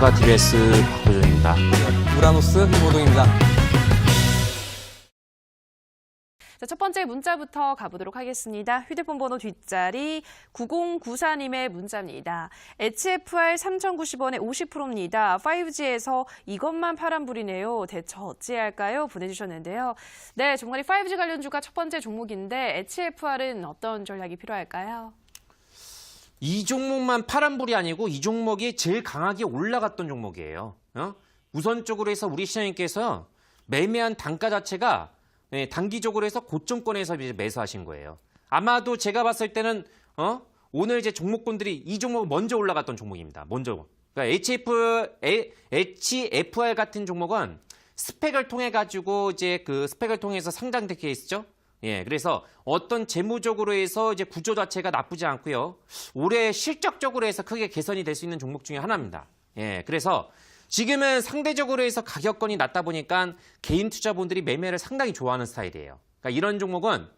안녕하십니까 DBS 박호준입니다. 우라노스 김호동입니다. 자, 첫 번째 문자부터 가보도록 하겠습니다. 휴대폰 번호 뒷자리 9094님의 문자입니다. HFR 3,090원에 50%입니다. 5G에서 이것만 파란불이네요. 대체 어찌할까요? 보내주셨는데요. 네, 종관이 5G 관련주가 첫 번째 종목인데 HFR은 어떤 전략이 필요할까요? 이 종목만 파란불이 아니고 이 종목이 제일 강하게 올라갔던 종목이에요. 어? 우선적으로 해서 우리 시장님께서 매매한 단가 자체가 예, 단기적으로 해서 고점권에서 매수하신 거예요. 아마도 제가 봤을 때는 어? 오늘 이제 종목군들이 이 종목 먼저 올라갔던 종목입니다. 먼저. 그러니까 HF, 에- HFR 같은 종목은 스펙을 통해 가지고 이제 그 스펙을 통해서 상장된 케이스죠. 예, 그래서 어떤 재무적으로 해서 이제 구조 자체가 나쁘지 않고요. 올해 실적적으로 해서 크게 개선이 될 수 있는 종목 중에 하나입니다. 예, 그래서 지금은 상대적으로 해서 가격권이 낮다 보니까 개인 투자분들이 매매를 상당히 좋아하는 스타일이에요. 그러니까 이런 종목은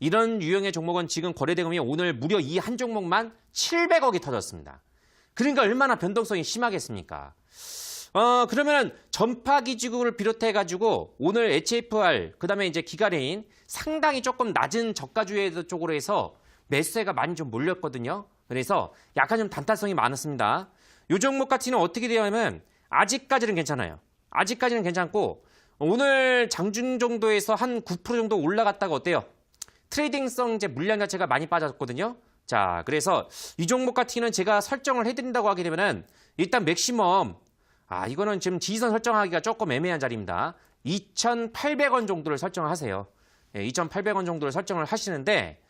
이런 유형의 종목은 지금 거래대금이 오늘 무려 이 한 종목만 700억이 터졌습니다. 그러니까 얼마나 변동성이 심하겠습니까? 어, 그러면 전파 기지국을 비롯해 가지고 오늘 HFR 그다음에 이제 기가레인 상당히 조금 낮은 저가주의 쪽으로 해서 매수세가 많이 좀 몰렸거든요. 그래서 약간 좀 단타성이 많았습니다. 요 종목 같은 경우는 어떻게 되냐면 아직까지는 괜찮아요. 아직까지는 괜찮고 오늘 장중 정도에서 한 9% 정도 올라갔다가 어때요? 트레이딩성 이제 물량 자체가 많이 빠졌거든요. 자, 그래서 이 종목 같은 경우는 제가 설정을 해드린다고 하게 되면은 일단 맥시멈 아, 이거는 지금 지지선 설정하기가 조금 애매한 자리입니다. 2,800원 정도를 설정을 하세요. 예, 2,800원 정도를 설정을 하시는데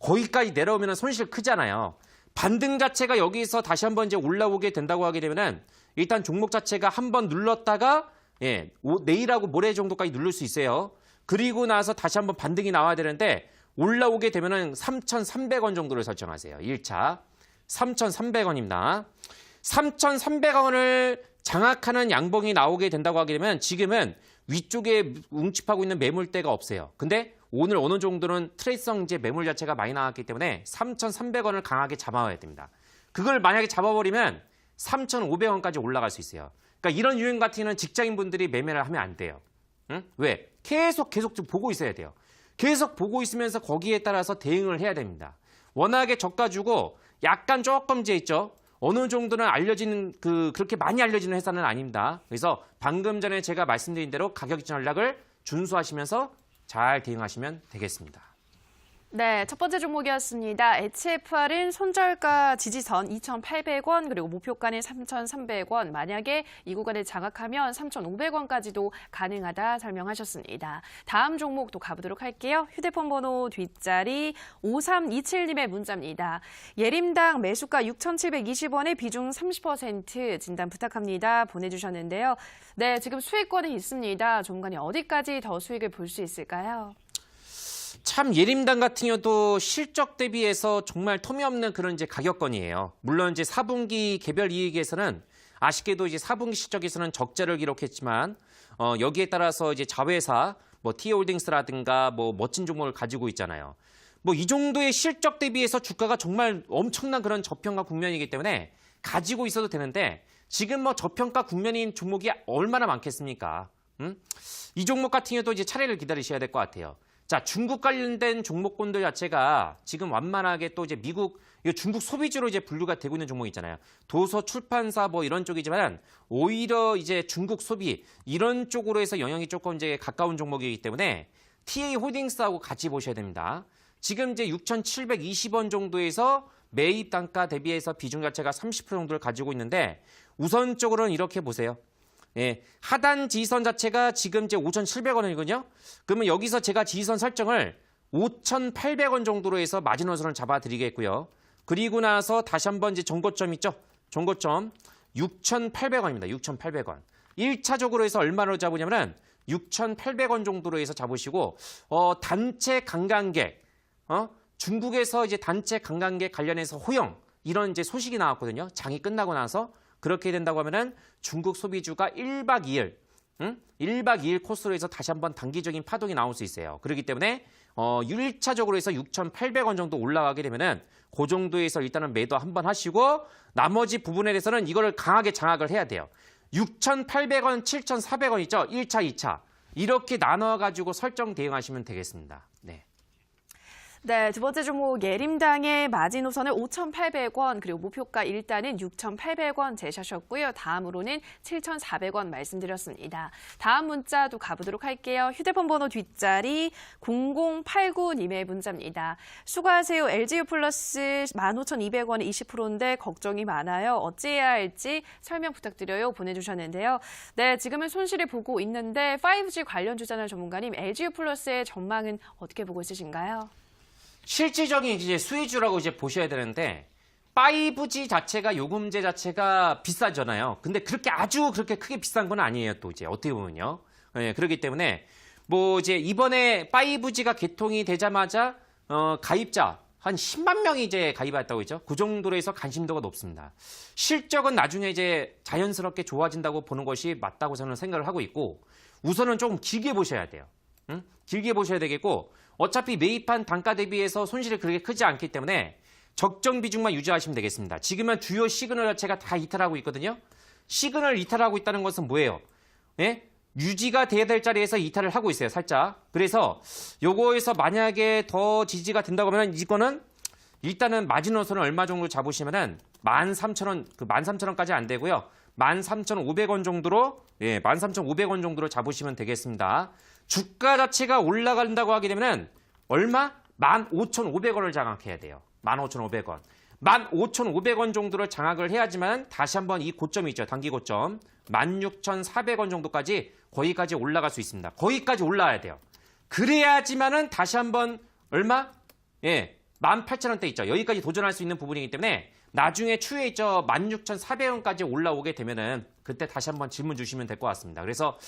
거기까지 내려오면 손실 크잖아요. 반등 자체가 여기서 다시 한번 이제 올라오게 된다고 하게 되면은 일단 종목 자체가 한번 눌렀다가 예, 오- 내일하고 모레 정도까지 누를 수 있어요. 그리고 나서 다시 한번 반등이 나와야 되는데 올라오게 되면은 3,300원 정도를 설정하세요. 1차. 3,300원입니다. 3,300원을 장악하는 양봉이 나오게 된다고 하게 되면 지금은 위쪽에 웅집하고 있는 매물대가 없어요. 근데 오늘 어느 정도는 트레이성 이제 매물 자체가 많이 나왔기 때문에 3,300원을 강하게 잡아와야 됩니다. 그걸 만약에 잡아버리면 3,500원까지 올라갈 수 있어요. 그러니까 이런 유행 같은 경우는 직장인분들이 매매를 하면 안 돼요. 응? 왜? 계속 계속 좀 보고 있어야 돼요. 계속 보고 있으면서 거기에 따라서 대응을 해야 됩니다. 워낙에 저가 주고 약간 조금 제 있죠. 어느 정도는 알려지는 그 그렇게 많이 알려지는 회사는 아닙니다. 그래서 방금 전에 제가 말씀드린 대로 가격 전략을 준수하시면서 잘 대응하시면 되겠습니다. 네, 첫 번째 종목이었습니다. HFR은 손절가 지지선 2,800원 그리고 목표가는 3,300원. 만약에 이 구간을 장악하면 3,500원까지도 가능하다 설명하셨습니다. 다음 종목도 가보도록 할게요. 휴대폰 번호 뒷자리 5327님의 문자입니다. 예림당 매수가 6,720원에 비중 30% 진단 부탁합니다. 보내주셨는데요. 네, 지금 수익권이 있습니다. 종간이 어디까지 더 수익을 볼 수 있을까요? 참 예림당 같은 경우도 실적 대비해서 정말 터미없는 그런 이제 가격권이에요. 물론 이제 4분기 개별 이익에서는 아쉽게도 이제 4분기 실적에서는 적자를 기록했지만 어, 여기에 따라서 이제 자회사 뭐 티홀딩스라든가 뭐 멋진 종목을 가지고 있잖아요. 뭐 이 정도의 실적 대비해서 주가가 정말 엄청난 그런 저평가 국면이기 때문에 가지고 있어도 되는데 지금 뭐 저평가 국면인 종목이 얼마나 많겠습니까? 음? 이 종목 같은 경우도 이제 차례를 기다리셔야 될 것 같아요. 자, 중국 관련된 종목군들 자체가 지금 완만하게 또 이제 미국, 이거 중국 소비주로 이제 분류가 되고 있는 종목 있잖아요. 도서, 출판사 뭐 이런 쪽이지만 오히려 이제 중국 소비 이런 쪽으로 해서 영향이 조금 이제 가까운 종목이기 때문에 TA 홀딩스하고 같이 보셔야 됩니다. 지금 이제 6,720원 정도에서 매입 단가 대비해서 비중 자체가 30% 정도를 가지고 있는데 우선적으로는 이렇게 보세요. 예, 하단 지지선 자체가 지금 이제 5,700원이거든요. 그러면 여기서 제가 지지선 설정을 5,800원 정도로 해서 마지노선을 잡아드리겠고요. 그리고 나서 다시 한번 이제 정고점 있죠? 정고점 6,800원입니다. 6,800원. 1차적으로 해서 얼마로 잡으냐면은 6,800원 정도로 해서 잡으시고 어, 단체 관광객 어? 중국에서 이제 단체 관광객 관련해서 호영 이런 이제 소식이 나왔거든요. 장이 끝나고 나서 그렇게 된다고 하면은 중국 소비주가 1박 2일 응? 1박 2일 코스로 해서 다시 한번 단기적인 파동이 나올 수 있어요. 그렇기 때문에 어, 1차적으로 해서 6,800원 정도 올라가게 되면은 그 정도에서 일단은 매도 한번 하시고 나머지 부분에 대해서는 이거를 강하게 장악을 해야 돼요. 6,800원, 7,400원 있죠? 1차, 2차. 이렇게 나눠 가지고 설정 대응하시면 되겠습니다. 네. 네, 두 번째 종목 예림당의 마지노선은 5,800원 그리고 목표가 일단은 6,800원 제시하셨고요. 다음으로는 7,400원 말씀드렸습니다. 다음 문자도 가보도록 할게요. 휴대폰 번호 뒷자리 0089님의 문자입니다. 수고하세요. LGU 플러스 15,200원이 20%인데 걱정이 많아요. 어찌해야 할지 설명 부탁드려요. 보내주셨는데요. 네, 지금은 손실을 보고 있는데 5G 관련 주자나 전문가님 LGU 플러스의 전망은 어떻게 보고 있으신가요? 실질적인 이제 수혜주라고 이제 보셔야 되는데 5G 자체가 요금제 자체가 비싸잖아요. 근데 그렇게 아주 그렇게 크게 비싼 건 아니에요. 또 이제 어떻게 보면요. 예, 그렇기 때문에 뭐 이제 이번에 5G가 개통이 되자마자 어, 가입자 한 10만 명이 이제 가입했다고 했죠. 그 정도로 해서 관심도가 높습니다. 실적은 나중에 이제 자연스럽게 좋아진다고 보는 것이 맞다고 저는 생각을 하고 있고 우선은 조금 길게 보셔야 돼요. 응? 길게 보셔야 되겠고 어차피 매입한 단가 대비해서 손실이 그렇게 크지 않기 때문에 적정 비중만 유지하시면 되겠습니다. 지금은 주요 시그널 자체가 다 이탈하고 있거든요. 시그널 이탈하고 있다는 것은 뭐예요? 예? 유지가 돼야 될 자리에서 이탈을 하고 있어요, 살짝. 그래서 요거에서 만약에 더 지지가 된다고 하면 이거는 일단은 마지노선을 얼마 정도 잡으시면은 13,000원, 그 13,000원까지 안 되고요. 13,500원 정도로, 예, 13,500원 정도로 잡으시면 되겠습니다. 주가 자체가 올라간다고 하게 되면은 얼마? 15,500원을 장악해야 돼요. 15,500원. 15,500원 정도를 장악을 해야지만 다시 한번 이 고점이 있죠. 단기 고점. 16,400원 정도까지 거기까지 올라갈 수 있습니다. 거기까지 올라와야 돼요. 그래야지만은 다시 한번 얼마? 예. 18,000원대 있죠. 여기까지 도전할 수 있는 부분이기 때문에 나중에 추후에 있죠. 16,400원까지 올라오게 되면은 그때 다시 한번 질문 주시면 될 것 같습니다. 그래서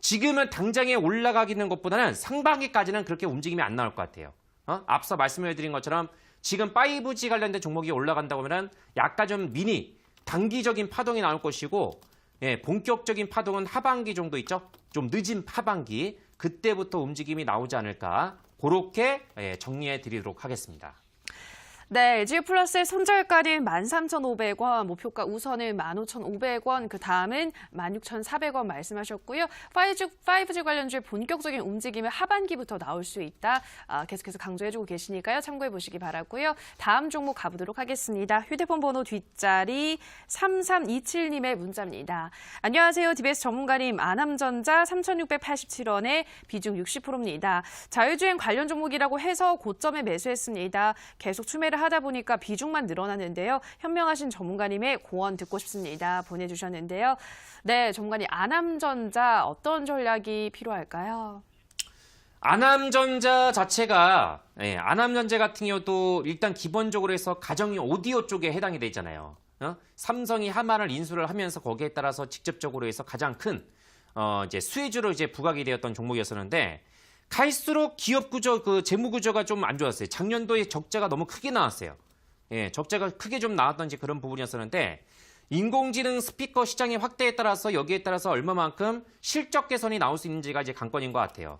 지금은 당장에 올라가기는 것보다는 상반기까지는 그렇게 움직임이 안 나올 것 같아요. 어? 앞서 말씀을 드린 것처럼 지금 5G 관련된 종목이 올라간다고 하면 약간 좀 미니 단기적인 파동이 나올 것이고 예, 본격적인 파동은 하반기 정도 있죠. 좀 늦은 하반기 그때부터 움직임이 나오지 않을까 그렇게 예, 정리해 드리도록 하겠습니다. 네, LG 플러스의 손절가는 13,500원, 목표가 우선은 15,500원, 그 다음은 16,400원 말씀하셨고요. 5G, 5G 관련주의 본격적인 움직임은 하반기부터 나올 수 있다. 아, 계속해서 강조해주고 계시니까요. 참고해 보시기 바라고요. 다음 종목 가보도록 하겠습니다. 휴대폰 번호 뒷자리 3327님의 문자입니다. 안녕하세요. DBS 전문가님, 아남전자 3,687원에 비중 60%입니다. 자율주행 관련 종목이라고 해서 고점에 매수했습니다. 계속 추매를 하다 보니까 비중만 늘어났는데요. 현명하신 전문가님의 고언 듣고 싶습니다. 보내주셨는데요. 네, 전문가님, 아남전자 어떤 전략이 필요할까요? 아남전자 자체가 예, 아남전자 같은 경우도 일단 기본적으로 해서 가정이 오디오 쪽에 해당이 돼 있잖아요. 어? 삼성이 하마를 인수를 하면서 거기에 따라서 직접적으로 해서 가장 큰 어, 이제 수혜주로 이제 부각이 되었던 종목이었었는데 갈수록 기업 구조 그 재무 구조가 좀 안 좋았어요. 작년도에 적자가 너무 크게 나왔어요. 예, 적자가 크게 좀 나왔던지 그런 부분이었었는데 인공지능 스피커 시장의 확대에 따라서 여기에 따라서 얼마만큼 실적 개선이 나올 수 있는지가 이제 관건인 것 같아요.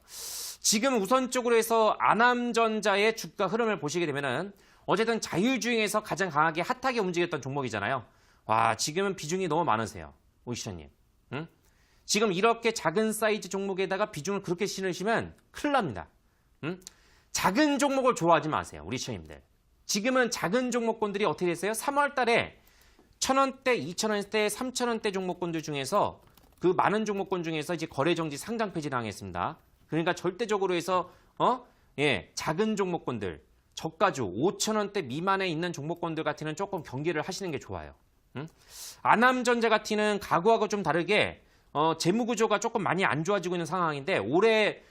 지금 우선적으로 해서 아남전자의 주가 흐름을 보시게 되면은 어쨌든 자율주행에서 가장 강하게 핫하게 움직였던 종목이잖아요. 와, 지금은 비중이 너무 많으세요. 오시션님. 응? 지금 이렇게 작은 사이즈 종목에다가 비중을 그렇게 실으시면 큰일 납니다. 응? 작은 종목을 좋아하지 마세요. 우리 시청님들. 지금은 작은 종목권들이 어떻게 됐어요? 3월 달에 1,000원대, 2,000원대, 3,000원대 종목권들 중에서 그 많은 종목권 중에서 이제 거래 정지 상장 폐지를 당했습니다. 그러니까 절대적으로 해서 어? 예, 작은 종목권들 저가주 5,000원대 미만에 있는 종목권들 같은 는 조금 경계를 하시는 게 좋아요. 응? 아남전자 같은 가구하고 좀 다르게 어, 재무 구조가 조금 많이 안 좋아지고 있는 상황인데 올해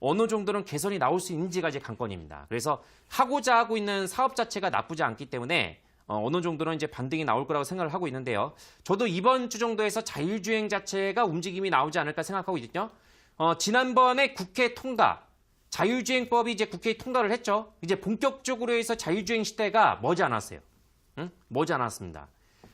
어느 정도는 개선이 나올 수 있는지가 이제 관건입니다. 그래서 하고자 하고 있는 사업 자체가 나쁘지 않기 때문에 어, 느 정도는 이제 반등이 나올 거라고 생각을 하고 있는데요. 저도 이번 주 정도에서 자율주행 자체가 움직임이 나오지 않을까 생각하고 있거든요. 어, 지난번에 국회 통과, 자율주행법이 이제 국회에 통과를 했죠. 이제 본격적으로 해서 자율주행 시대가 머지 않았어요. 응? 머지 않았습니다.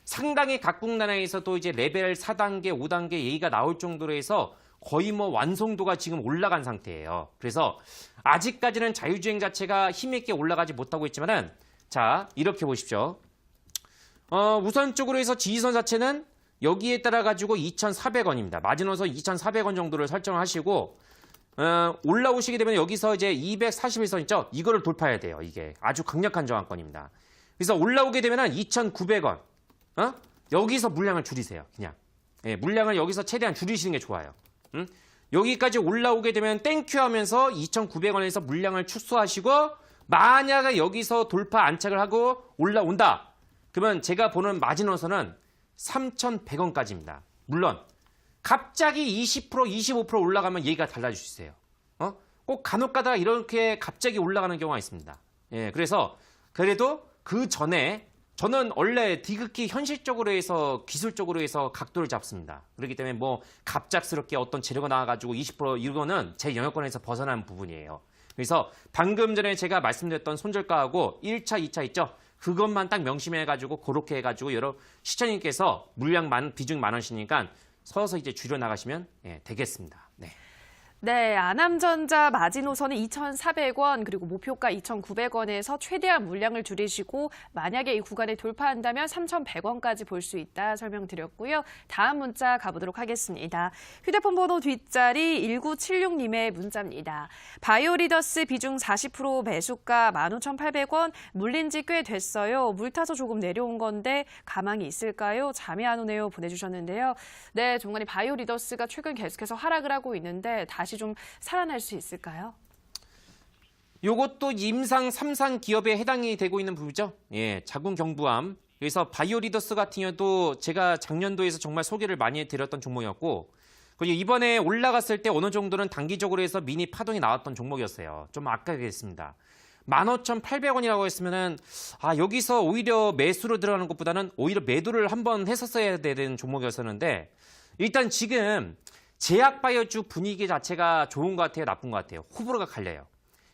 상당히 각국 나라에서도 이제 레벨 4단계, 5단계 얘기가 나올 정도로 해서 거의 뭐 완성도가 지금 올라간 상태예요. 그래서 아직까지는 자율주행 자체가 힘있게 올라가지 못하고 있지만은 자, 이렇게 보십시오. 어, 우선적으로 해서 지지선 자체는 여기에 따라 가지고 2,400원입니다. 마지노선 2,400원 정도를 설정하시고 어, 올라오시게 되면 여기서 이제 241선 있죠? 이거를 돌파해야 돼요. 이게 아주 강력한 저항권입니다. 그래서 올라오게 되면 은 2,900원. 어? 여기서 물량을 줄이세요. 그냥. 예, 물량을 여기서 최대한 줄이시는 게 좋아요. 응? 여기까지 올라오게 되면 땡큐 하면서 2,900원에서 물량을 축소하시고 만약에 여기서 돌파 안착을 하고 올라온다. 그러면 제가 보는 마지노선은 3,100원까지입니다. 물론 갑자기 20% 25% 올라가면 얘기가 달라질 수 있어요. 어? 꼭 간혹 가다가 이렇게 갑자기 올라가는 경우가 있습니다. 예, 그래서 그래도 그 전에 저는 원래 디귿기 현실적으로 해서 기술적으로 해서 각도를 잡습니다. 그렇기 때문에 뭐 갑작스럽게 어떤 재료가 나와가지고 20% 이거는 제 영역권에서 벗어난 부분이에요. 그래서 방금 전에 제가 말씀드렸던 손절가하고 1차, 2차 있죠? 그것만 딱 명심해가지고 그렇게 해가지고 여러 시청님께서 물량 많, 비중 많으시니까 서서 이제 줄여 나가시면 예, 되겠습니다. 네. 네, 아남전자 마지노선은 2,400원 그리고 목표가 2,900원에서 최대한 물량을 줄이시고 만약에 이 구간을 돌파한다면 3,100원까지 볼 수 있다 설명드렸고요. 다음 문자 가보도록 하겠습니다. 휴대폰 번호 뒷자리 1976님의 문자입니다. 바이오리더스 비중 40% 매수가 15,800원 물린 지 꽤 됐어요. 물 타서 조금 내려온 건데 가망이 있을까요? 잠이 안 오네요 보내주셨는데요. 네, 종관이 바이오리더스가 최근 계속해서 하락을 하고 있는데 다시 좀 살아날 수 있을까요? 요것도 임상 3상 기업에 해당이 되고 있는 부분이죠. 예, 자궁 경부암. 그래서 바이오리더스 같은 경우도 제가 작년도에서 정말 소개를 많이 해드렸던 종목이었고, 그리고 이번에 올라갔을 때 어느 정도는 단기적으로 해서 미니 파동이 나왔던 종목이었어요. 좀 아깝게 됐습니다. 15,800원이라고 했으면은, 아, 여기서 오히려 매수로 들어가는 것보다는 오히려 매도를 한번 했었어야 되는 종목이었었는데, 일단 지금 제약바이오주 분위기 자체가 좋은 것 같아요, 나쁜 것 같아요. 호불호가 갈려요.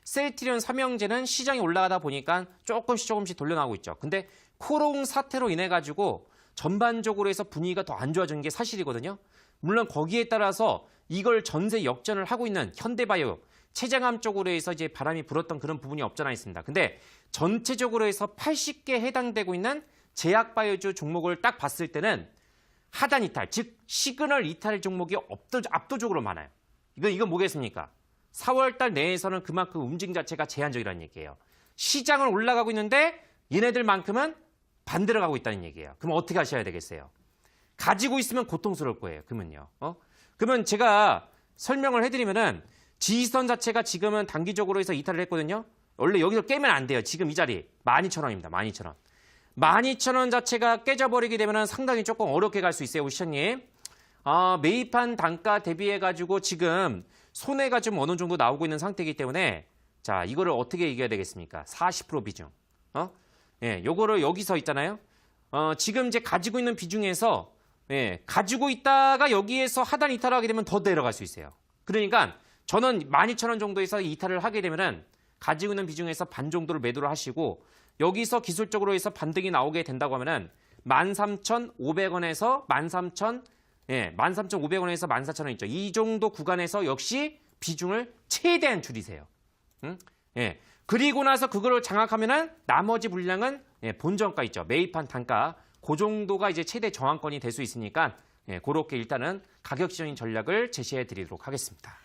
셀트리온 삼형제는 시장이 올라가다 보니까 조금씩 조금씩 돌려나오고 있죠. 근데 코롱 사태로 인해 가지고 전반적으로 해서 분위기가 더 안 좋아지는 게 사실이거든요. 물론 거기에 따라서 이걸 전세 역전을 하고 있는 현대바이오 최장암 쪽으로 해서 이제 바람이 불었던 그런 부분이 없잖아 있습니다. 근데 전체적으로 해서 80개 해당되고 있는 제약바이오주 종목을 딱 봤을 때는 하단 이탈, 즉 시그널 이탈 종목이 압도, 압도적으로 많아요. 이거 이거 뭐겠습니까? 4월 달 내에서는 그만큼 움직임 자체가 제한적이라는 얘기예요. 시장은 올라가고 있는데 얘네들만큼은 반대로 가고 있다는 얘기예요. 그럼 어떻게 하셔야 되겠어요? 가지고 있으면 고통스러울 거예요. 그러면요. 어? 그러면 제가 설명을 해드리면은 지지선 자체가 지금은 단기적으로 해서 이탈을 했거든요. 원래 여기서 깨면 안 돼요. 지금 이 자리 12,000원입니다. 12,000원. 12,000원 자체가 깨져버리게 되면 상당히 조금 어렵게 갈 수 있어요, 시청님. 아, 매입한 단가 대비해가지고 지금 손해가 좀 어느 정도 나오고 있는 상태이기 때문에 자, 이거를 어떻게 이겨야 되겠습니까? 40% 비중. 어? 예, 요거를 여기서 있잖아요. 어, 지금 이제 가지고 있는 비중에서 예, 가지고 있다가 여기에서 하단 이탈을 하게 되면 더 내려갈 수 있어요. 그러니까 저는 12,000원 정도에서 이탈을 하게 되면은 가지고 있는 비중에서 반 정도를 매도를 하시고 여기서 기술적으로 해서 반등이 나오게 된다고 하면은 13,500원에서 13,000 예, 13,500원에서 14,000원 있죠. 이 정도 구간에서 역시 비중을 최대한 줄이세요. 응? 예. 그리고 나서 그거를 장악하면은 나머지 물량은 예, 본전가 있죠. 매입한 단가. 그 정도가 이제 최대 저항권이 될 수 있으니까 예, 그렇게 일단은 가격 지정인 전략을 제시해 드리도록 하겠습니다.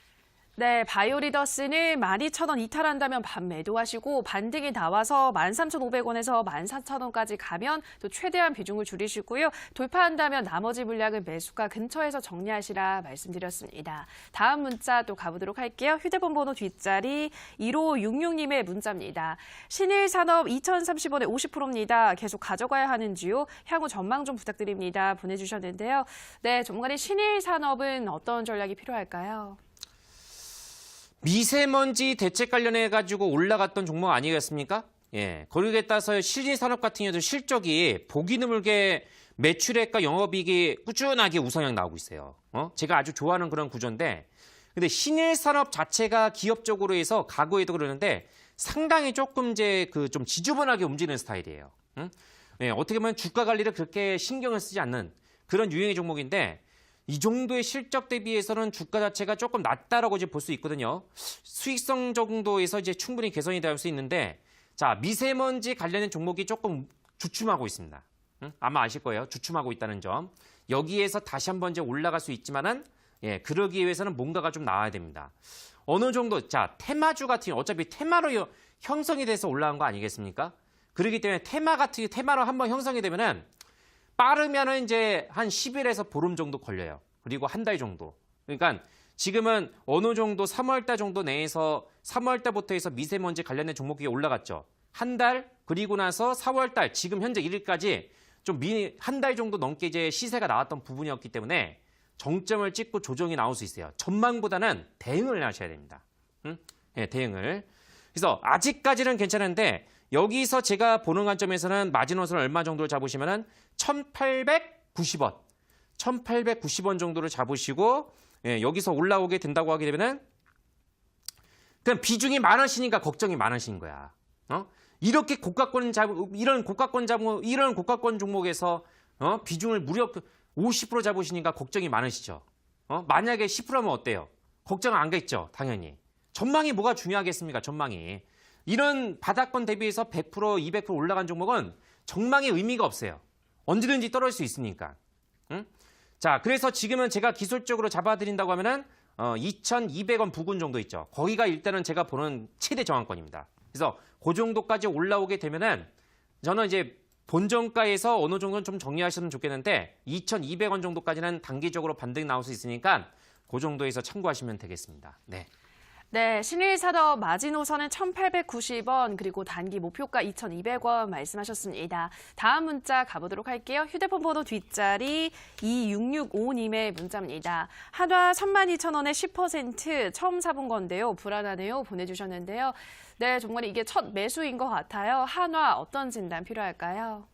네, 바이오리더스는 12,000원 이탈한다면 반 매도하시고 반등이 나와서 13,500원에서 14,000원까지 가면 또 최대한 비중을 줄이시고요. 돌파한다면 나머지 물량을 매수가 근처에서 정리하시라 말씀드렸습니다. 다음 문자 또 가보도록 할게요. 휴대폰 번호 뒷자리 1566님의 문자입니다. 신일산업 2,030원에 50%입니다. 계속 가져가야 하는지요? 향후 전망 좀 부탁드립니다. 보내주셨는데요. 네, 전문가님 신일산업은 어떤 전략이 필요할까요? 미세먼지 대책 관련해 가지고 올라갔던 종목 아니겠습니까? 예. 거기에 따라서 실리산업 같은 경우도 실적이 보기 드물게 매출액과 영업이익이 꾸준하게 우상향 나오고 있어요. 어? 제가 아주 좋아하는 그런 구조인데 근데 신일산업 자체가 기업적으로 해서 과거에도 그러는데 상당히 조금 이제 그 좀 지저분하게 움직이는 스타일이에요. 응? 예, 어떻게 보면 주가 관리를 그렇게 신경을 쓰지 않는 그런 유형의 종목인데 이 정도의 실적 대비해서는 주가 자체가 조금 낮다라고 이제 볼 수 있거든요. 수익성 정도에서 이제 충분히 개선이 될 수 있는데 자, 미세먼지 관련된 종목이 조금 주춤하고 있습니다. 응? 아마 아실 거예요. 주춤하고 있다는 점. 여기에서 다시 한번 이제 올라갈 수 있지만은 예, 그러기 위해서는 뭔가가 좀 나와야 됩니다. 어느 정도 자, 테마주 같은 어차피 테마로 여- 형성이 돼서 올라간 거 아니겠습니까? 그렇기 때문에 테마 같은 테마로 한번 형성이 되면은 빠르면은 이제 한 10일에서 보름 정도 걸려요. 그리고 한 달 정도. 그러니까 지금은 어느 정도 3월 달 정도 내에서 3월 달부터 해서 미세먼지 관련된 종목이 올라갔죠. 한 달 그리고 나서 4월 달 지금 현재 1일까지 좀 한 달 정도 넘게 이제 시세가 나왔던 부분이었기 때문에 정점을 찍고 조정이 나올 수 있어요. 전망보다는 대응을 하셔야 됩니다. 응? 예, 대응을. 그래서 아직까지는 괜찮은데 여기서 제가 보는 관점에서는 마지노선을 얼마 정도를 잡으시면은 1,890원. 1,890원 정도를 잡으시고 예, 여기서 올라오게 된다고 하게 되면은 그냥 비중이 많으시니까 걱정이 많으신 거야. 어? 이렇게 고가권 잡 이런 고가권 잡 이런 고가권 종목에서 어? 비중을 무려 50% 잡으시니까 걱정이 많으시죠. 어? 만약에 10%면 어때요? 걱정 안 겠죠, 당연히. 전망이 뭐가 중요하겠습니까, 전망이. 이런 바닥권 대비해서 100%, 200% 올라간 종목은 전망의 의미가 없어요. 언제든지 떨어질 수 있으니까. 응? 자, 그래서 지금은 제가 기술적으로 잡아드린다고 하면은 어, 2,200원 부근 정도 있죠. 거기가 일단은 제가 보는 최대 저항권입니다. 그래서 그 정도까지 올라오게 되면은 저는 이제 본정가에서 어느 정도는 좀 정리하셨으면 좋겠는데 2,200원 정도까지는 단기적으로 반등이 나올 수 있으니까 그 정도에서 참고하시면 되겠습니다. 네. 네, 신일 사더 마지노선은 1,890원 그리고 단기 목표가 2,200원 말씀하셨습니다. 다음 문자 가보도록 할게요. 휴대폰 번호 뒷자리 2665님의 문자입니다. 한화 32,000원에 10% 처음 사본 건데요. 불안하네요. 보내주셨는데요. 네, 정말 이게 첫 매수인 것 같아요. 한화 어떤 진단 필요할까요?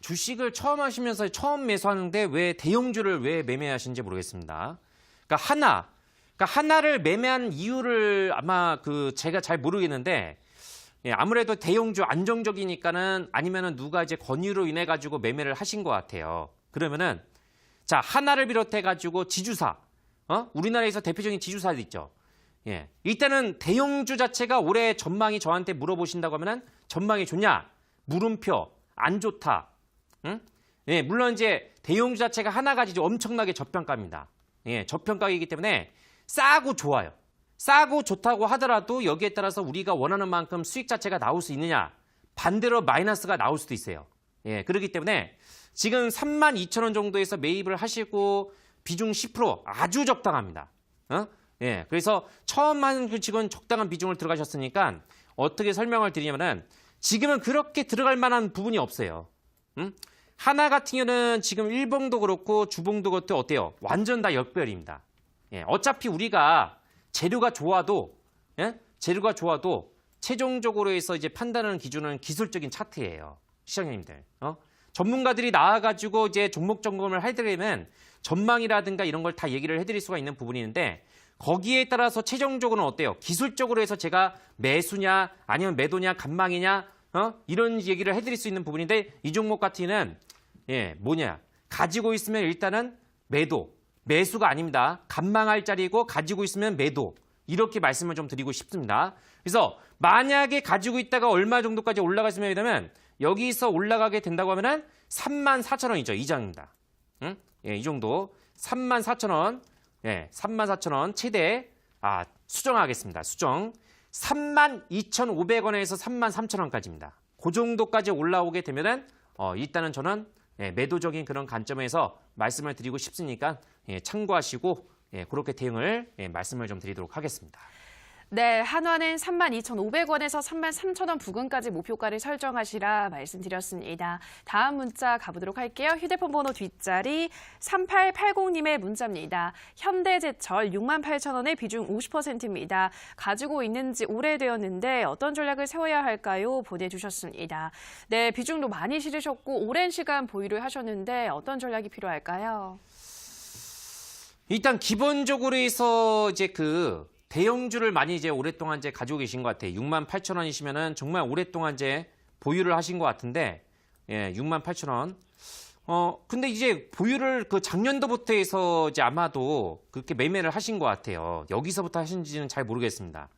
주식을 처음 하시면서 처음 매수하는데 왜 대형주를 왜 매매하시는지 모르겠습니다. 그러니까 하나, 그러니까 하나를 매매한 이유를 아마 그 제가 잘 모르겠는데 예, 아무래도 대형주 안정적이니까는 아니면은 누가 이제 권유로 인해 가지고 매매를 하신 것 같아요. 그러면은 자 하나를 비롯해 가지고 지주사, 어 우리나라에서 대표적인 지주사들 있죠. 예, 일단은 대형주 자체가 올해 전망이 저한테 물어보신다고 하면은 전망이 좋냐? 물음표 안 좋다. 응? 예, 물론 이제 대형주 자체가 하나 가지고 엄청나게 저평가입니다. 예, 저평가이기 때문에 싸고 좋아요. 싸고 좋다고 하더라도 여기에 따라서 우리가 원하는 만큼 수익 자체가 나올 수 있느냐? 반대로 마이너스가 나올 수도 있어요. 예, 그렇기 때문에 지금 3만 2천 원 정도에서 매입을 하시고 비중 10% 아주 적당합니다. 어? 예, 그래서 처음 하는 그 직원 적당한 비중을 들어가셨으니까 어떻게 설명을 드리냐면은 지금은 그렇게 들어갈 만한 부분이 없어요. 응? 하나 같은 경우는 지금 일봉도 그렇고 주봉도 그렇고 어때요? 완전 다 역별입니다. 예, 어차피 우리가 재료가 좋아도 예? 재료가 좋아도 최종적으로 해서 이제 판단하는 기준은 기술적인 차트예요. 시장님들. 어? 전문가들이 나와가지고 이제 종목 점검을 해드리면 전망이라든가 이런 걸 다 얘기를 해드릴 수가 있는 부분이 있는데 거기에 따라서 최종적으로는 어때요? 기술적으로 해서 제가 매수냐 아니면 매도냐 간망이냐 어? 이런 얘기를 해드릴 수 있는 부분인데 이 종목 같은 예 뭐냐 가지고 있으면 일단은 매도 매수가 아닙니다. 간망할 자리고 가지고 있으면 매도 이렇게 말씀을 좀 드리고 싶습니다. 그래서 만약에 가지고 있다가 얼마 정도까지 올라갔으면 되면 여기서 올라가게 된다고 하면은 3만 4천 원이죠 이 장입니다. 응? 예, 이 정도 3만 4천 원, 예, 3만 4천 원 최대 아 수정하겠습니다. 수정 3만 2,500원에서 3만 3천 원까지입니다. 그 정도까지 올라오게 되면은 어, 일단은 저는 예, 매도적인 그런 관점에서 말씀을 드리고 싶으니까 예, 참고하시고 예, 그렇게 대응을 예, 말씀을 좀 드리도록 하겠습니다. 네, 한화는 32,500원에서 33,000원 부근까지 목표가를 설정하시라 말씀드렸습니다. 다음 문자 가보도록 할게요. 휴대폰 번호 뒷자리 3880님의 문자입니다. 현대제철 68,000원의 비중 50%입니다. 가지고 있는 지 오래되었는데 어떤 전략을 세워야 할까요? 보내주셨습니다. 네, 비중도 많이 실으셨고 오랜 시간 보유를 하셨는데 어떤 전략이 필요할까요? 일단 기본적으로 해서 이제 그 대형주를 많이 이제 오랫동안 이제 가지고 계신 것 같아요. 6만 8천 원이시면은 정말 오랫동안 이제 보유를 하신 것 같은데, 예, 6만 8천 원. 어, 근데 이제 보유를 그 작년도부터 해서 이제 아마도 그렇게 매매를 하신 것 같아요. 여기서부터 하신지는 잘 모르겠습니다.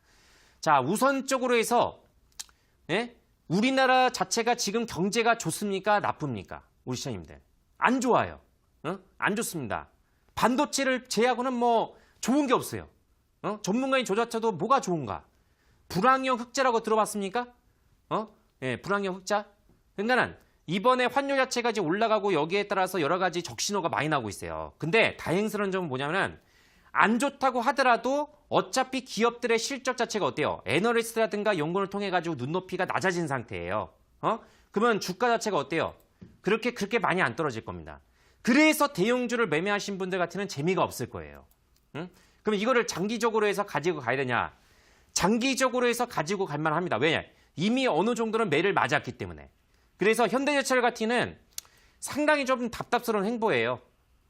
자, 우선적으로 해서 예? 우리나라 자체가 지금 경제가 좋습니까? 나쁩니까? 우리 시장님들. 안 좋아요. 어? 안 좋습니다. 반도체를 제하고는 뭐 좋은 게 없어요. 어? 전문가인 조자체도 뭐가 좋은가? 불황형 흑자라고 들어봤습니까? 어? 예, 불황형 흑자. 그러니까는 이번에 환율 자체가 이제 올라가고 여기에 따라서 여러 가지 적신호가 많이 나오고 있어요. 근데 다행스러운 점은 뭐냐면은 안 좋다고 하더라도 어차피 기업들의 실적 자체가 어때요? 애널리스트라든가 연구를 통해 가지고 눈높이가 낮아진 상태예요. 어? 그러면 주가 자체가 어때요? 그렇게 그렇게 많이 안 떨어질 겁니다. 그래서 대형주를 매매하신 분들 같으면 재미가 없을 거예요. 응? 그럼 이거를 장기적으로 해서 가지고 가야 되냐? 장기적으로 해서 가지고 갈 만 합니다. 왜냐? 이미 어느 정도는 매를 맞았기 때문에. 그래서 현대제철 같이는 상당히 좀 답답스러운 행보예요.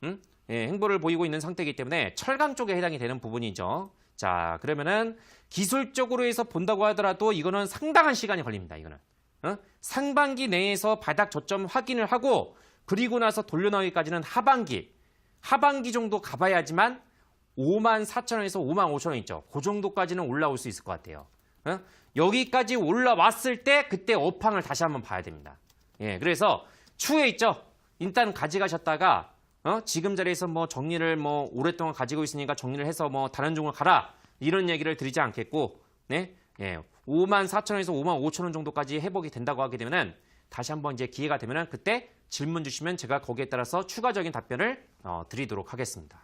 응? 예, 행보를 보이고 있는 상태이기 때문에 철강 쪽에 해당이 되는 부분이죠. 자, 그러면은 기술적으로 해서 본다고 하더라도 이거는 상당한 시간이 걸립니다. 이거는. 어? 상반기 내에서 바닥 저점 확인을 하고 그리고 나서 돌려나오기까지는 하반기, 하반기 정도 가봐야지만 5만 4천 원에서 5만 5천 원 있죠. 그 정도까지는 올라올 수 있을 것 같아요. 어? 여기까지 올라왔을 때 그때 업황을 다시 한번 봐야 됩니다. 예, 그래서 추에 있죠. 일단 가져가셨다가 어? 지금 자리에서 뭐 정리를 뭐 오랫동안 가지고 있으니까 정리를 해서 뭐 다른 종을 가라 이런 얘기를 드리지 않겠고, 네, 예, 5만 4천 원에서 5만 5천 원 정도까지 회복이 된다고 하게 되면은 다시 한번 이제 기회가 되면은 그때 질문 주시면 제가 거기에 따라서 추가적인 답변을 어, 드리도록 하겠습니다.